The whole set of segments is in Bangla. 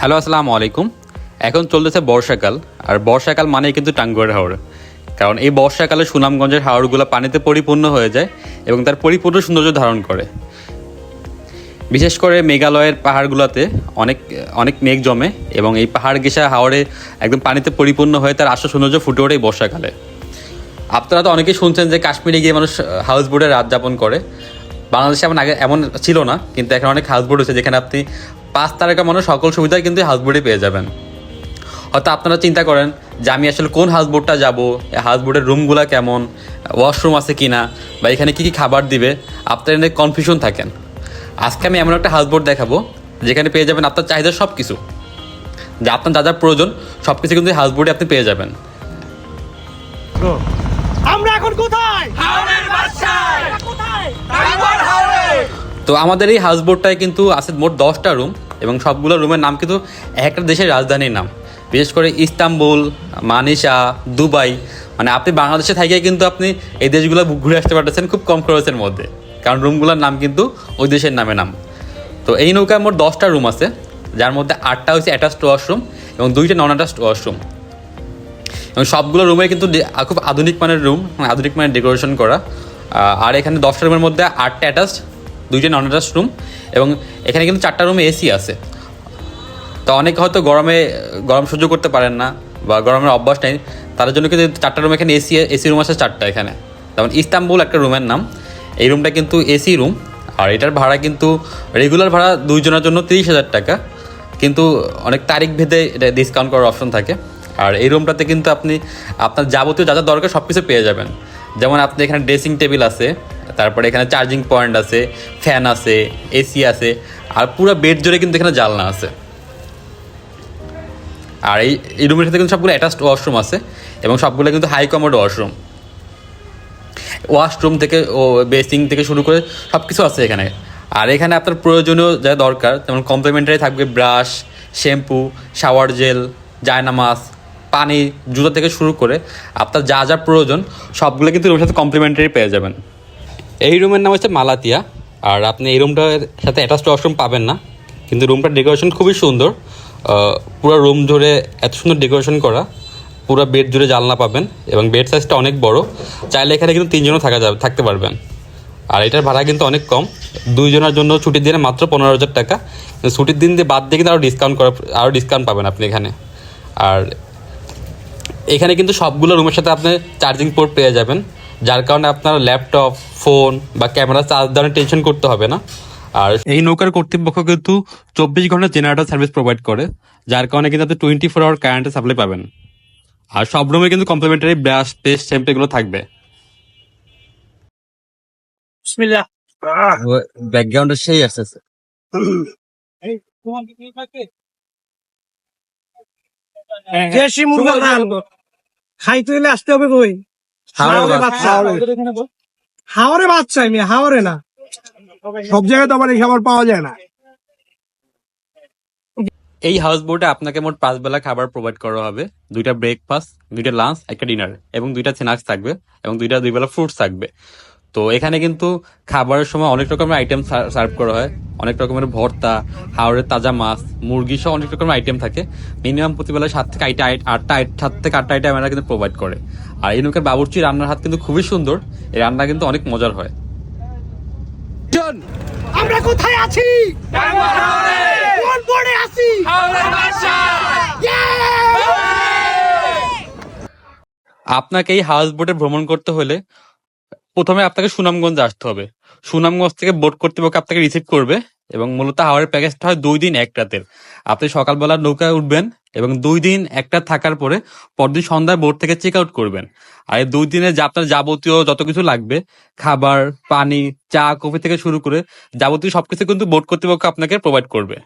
হ্যালো, আসসালামু আলাইকুম। এখন চলতেছে বর্ষাকাল, আর বর্ষাকাল মানেই কিন্তু টাঙ্গুয়ার হাওড় কারণ এই বর্ষাকালে সুনামগঞ্জের হাওড়গুলো পানিতে পরিপূর্ণ হয়ে যায় এবং তার পরিপূর্ণ সৌন্দর্য ধারণ করে। বিশেষ করে মেঘালয়ের পাহাড়গুলোতে অনেক অনেক মেঘ জমে এবং এই পাহাড় ঘেঁষা হাওড়ে একদম পানিতে পরিপূর্ণ হয়ে তার আসল সৌন্দর্য ফুটে ওঠে বর্ষাকালে। আপনারা তো অনেকেই শুনছেন যে কাশ্মীরে গিয়ে মানুষ হাউস বোটে রাত যাপন করে। বাংলাদেশে এমন আগে এমন ছিল না কিন্তু এখন অনেক হাউস বোট হয়েছে যেখানে আপনি পাঁচ তারকা মানুষ সকল সুবিধাই কিন্তু হাউস বোটে পেয়ে যাবেন। হয়তো আপনারা চিন্তা করেন যে আমি আসলে কোন হাউস বোটটা যাব হাউস বোটের রুমগুলো কেমন ওয়াশরুম আছে কি না বা এখানে কী কী খাবার দিবে আপনার এনে কনফিউশন থাকেন। আজকে আমি এমন একটা হাউস বোট দেখাবো যেখানে পেয়ে যাবেন আপনার চাহিদা সব কিছু যে আপনার যা যা প্রয়োজন সব কিছু কিন্তু হাউস বোটে আপনি পেয়ে যাবেন। আমরা এখন কোথায় হাওড়ের বাদশায় কোথায় টাঙ্গুয়ার হাওড়ে তো আমাদের এই হাউস বোটটায় কিন্তু আছে মোট দশটা রুম এবং সবগুলো রুমের নাম কিন্তু একটা দেশের রাজধানীর নাম। বিশেষ করে ইস্তাম্বুল, মানিসা, দুবাই মানে আপনি বাংলাদেশে থেকে কিন্তু আপনি এই দেশগুলো ঘুরে আসতে পারতেছেন খুব কম খরচের মধ্যে। কারণ রুমগুলোর নাম কিন্তু ওই দেশের নামে নাম। তো এই নৌকায় মোট দশটা রুম আছে, যার মধ্যে আটটা হচ্ছে অ্যাটাচড ওয়াশরুম এবং দুইটা নন অ্যাটাচড ওয়াশরুম এবং সবগুলো রুমে কিন্তু খুব আধুনিক মানের রুম আধুনিক মানের ডেকোরেশন করা। আর এখানে দশটা রুমের মধ্যে আটটা অ্যাটাচড দুইটা নন অ্যাটাচড রুম এবং এখানে কিন্তু চারটা রুমে এসি আছে। তো অনেকে হয়তো গরমে, গরম সহ্য করতে পারেন না বা গরমের অভ্যাস নেই, তাদের জন্য কিন্তু চারটা রুম এখানে এসি এসি রুম আছে চারটা এখানে। যেমন ইস্তাম্বুল একটা রুমের নাম। এই রুমটা কিন্তু এসি রুম আর এটার ভাড়া কিন্তু রেগুলার ভাড়া দুইজনের জন্য তিরিশ হাজার টাকা। কিন্তু অনেক তারিখ ভেদে এটা ডিসকাউন্ট করার অপশন থাকে। আর এই রুমটাতে কিন্তু আপনি, আপনার যাবতীয় যা যা দরকার সব কিছু পেয়ে যাবেন। যেমন আপনি এখানে ড্রেসিং টেবিল আছে। তারপরে এখানে চার্জিং পয়েন্ট আছে ফ্যান আছে এসি আছে, আর পুরো বেড জুড়ে কিন্তু এখানে জালনা আছে। আর এই এই রুমের সাথে কিন্তু সবগুলো অ্যাটাচড ওয়াশরুম আছে এবং সবগুলো কিন্তু হাই কমোড ওয়াশরুম ওয়াশরুম থেকে ও বেসিং থেকে শুরু করে সব কিছু আছে এখানে। আর এখানে আপনার প্রয়োজনীয় যা দরকার, যেমন কমপ্লিমেন্টারি থাকবে ব্রাশ শ্যাম্পু শাওয়ার জেল জায়নামাজ পানি, জুতো থেকে শুরু করে আপনার যা যা প্রয়োজন, সবগুলো কিন্তু রুমের সাথে কমপ্লিমেন্টারি পেয়ে যাবেন। এই রুমের নাম হচ্ছে মালাতিয়া। আর আপনি এই রুমটার সাথে অ্যাটাচড ওয়াশরুম পাবেন না। কিন্তু রুমটার ডেকোরেশন খুবই সুন্দর। পুরো রুম জুড়ে এত সুন্দর ডেকোরেশন করা। পুরো বেড জুড়ে জানলা পাবেন এবং বেড সাইজটা অনেক বড়। চাইলে এখানে কিন্তু তিনজনও থাকা যাবে, থাকতে পারবেন। আর এটার ভাড়া কিন্তু অনেক কম। দুইজনের জন্য ছুটির দিনে মাত্র পনেরো হাজার টাকা। ছুটির দিন দিয়ে বাদ দিয়ে কিন্তু আরও ডিসকাউন্ট করা আরও ডিসকাউন্ট পাবেন আপনি এখানে। আর এখানে কিন্তু সবগুলো রুমের সাথে আপনি চার্জিং পোর্ট পেয়ে যাবেন। যার কারণে আপনার ল্যাপটপ ফোন বা ক্যামেরা চার্জ দেওয়ার টেনশন করতে হবে না। আর এই নৌকার কর্তৃপক্ষ কিন্তু চব্বিশ ঘণ্টা জেনারেটর সার্ভিস প্রোভাইড করে যার কারণে কিন্তু আপনি টোয়েন্টি ফোর আওয়ার কারেন্টের সাপ্লাই পাবেন। আর সব রুমে কিন্তু কমপ্লিমেন্টারি ব্রাশ পেস্ট শ্যাম্পু এগুলো থাকবে। বিসমিল্লাহ। ব্যাকগ্রাউন্ডে সেই আছে দেশি খাইতে আসতে হবে কই? হাওড়ে বাচ্চা। আমি হাওড়ে না। সব জায়গায় তো আমার এই খাবার পাওয়া যায় না। এই হাউস বোটে আপনাকে মোট পাঁচ বেলা খাবার প্রোভাইড করা হবে। দুইটা ব্রেকফাস্ট দুইটা লাঞ্চ একটা ডিনার এবং দুইটা স্ন্যাক্স থাকবে এবং দুইটা দুই বেলা ফ্রুটস থাকবে। তো এখানে কিন্তু খাবারের সময় অনেক রকমের আইটেম সার্ভ করা হয়। অনেক রকমের ভর্তা হাওড়ের তাজা মাছ মুরগি সহ অনেক রকমের আইটেম থাকে। মিনিমাম প্রতিবেলা সাত থেকে আটটা আটটা আইট- সাত থেকে আটটা আইটেম এরা কিন্তু প্রোভাইড করে। আর এই নৌকার বাবুর্চি রান্নার হাত কিন্তু খুবই সুন্দর। এই রান্না কিন্তু অনেক মজার হয়। আমরা কোথায় আছি? কোন বোর্ডে আছি? আপনাকে এই হাউস বোটে ভ্রমণ করতে হলে প্রথমে আপনাকে সুনামগঞ্জে আসতে হবে। সুনামগঞ্জ থেকে বোট কর্তৃপক্ষ আপনাকে রিসিভ করবে এবং মূলত হাওড়ের প্যাকেজটা হয় দুই দিন এক রাতের। আপনি সকালবেলা নৌকায় উঠবেন এবং দুই দিন একটা থাকার পরে পরদিন সন্ধ্যায় বোট থেকে চেক আউট করবেন। আর এই দুই দিনে আপনার যাবতীয় যত কিছু লাগবে, খাবার, পানি, চা, কফি থেকে শুরু করে যাবতীয় সবকিছু কিন্তু বোট কর্তৃপক্ষ আপনাকে প্রোভাইড করবে।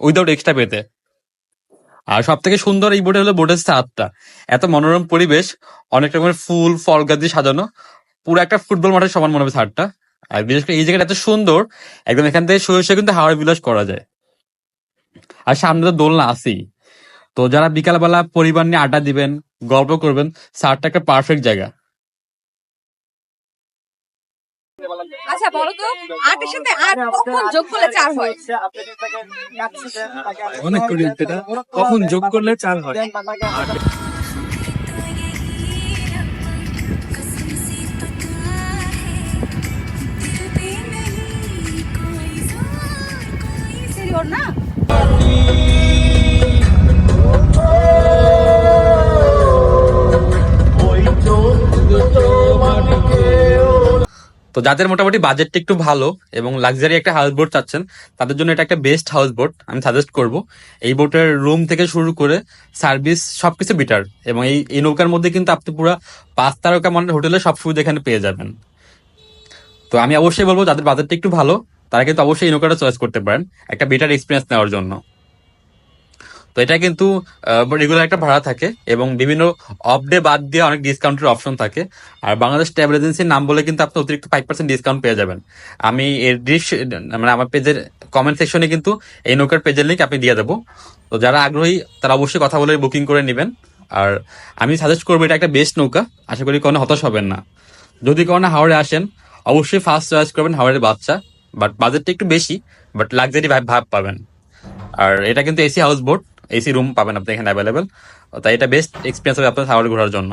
উইদাউট এক্সট্রা পেতে। আর সব থেকে সুন্দর এই বোটে হলো বোটের ছাদটা। এত মনোরম পরিবেশ, অনেক রকমের ফুল, ফল গাছ দিয়ে সাজানো। পুরো একটা ফুটবল মাঠের সমান মনে হবে ছাদটা। আর বিশেষ করে এই জায়গাটা এত সুন্দর একদম এখান থেকে শুয়ে শুয়ে কিন্তু হাওড়া বিলাস করা যায়। আর সামনে তো দোলনা আছেই। তো যারা বিকালবেলা পরিবার নিয়ে আড্ডা দিবেন গল্প করবেন ছাদটা একটা পারফেক্ট জায়গা। আচ্ছা বলো তো আটের সাথে আট কখন যোগ করলে চার হয়? অনেক করি এটা। কখন যোগ করলে চার হয়? তো যাদের মোটামুটি বাজেটটা একটু ভালো এবং লাক্সারি একটা হাউস বোট চাচ্ছেন, তাদের জন্য এটা একটা বেস্ট হাউস বোট আমি সাজেস্ট করব। এই বোটের রুম থেকে শুরু করে সার্ভিস সবকিছু বিটার এবং এই এই নৌকার মধ্যে কিন্তু আপনি পুরো পাঁচ তারকা মানের হোটেলে সব সুবিধা এখানে পেয়ে যাবেন। তো আমি অবশ্যই বলব, যাদের বাজেটটা একটু ভালো, তারা কিন্তু অবশ্যই এই নৌকাটা চয়েস করতে পারেন, একটা বেটার এক্সপিরিয়েন্স নেওয়ার জন্য। তো এটা কিন্তু রেগুলার একটা ভাড়া থাকে এবং বিভিন্ন অফ ডে বাদ দিয়ে অনেক ডিসকাউন্টের অপশন থাকে। আর বাংলাদেশ ট্রাভেল এজেন্সির নাম বলে কিন্তু আপনি অতিরিক্ত ফাইভ পার্সেন্ট ডিসকাউন্ট পেয়ে যাবেন। আমি এর ডিস মানে আমার পেজের কমেন্ট সেকশনে কিন্তু এই নৌকার পেজের লিঙ্ক আপনি দিয়ে দেবো। তো যারা আগ্রহী, তারা অবশ্যই কথা বলে বুকিং করে নেবেন। আর আমি সাজেস্ট করব, এটা একটা বেস্ট নৌকা আশা করি কোনো হতাশ হবেন না। যদি কোনো হাওড়ে আসেন, অবশ্যই ফার্স্ট চয়েস করবেন হাওড়ের বাচ্চা। বাট বাজেটটা একটু বেশি বাট ভাব ভাব পাবেন। আর এটা কিন্তু AC house boat AC room পাবেন আপনি এখানে অ্যাভেলেবেল তাই এটা বেস্ট এক্সপিরিয়েন্স হবে আপনার সাগর ঘোরার জন্য।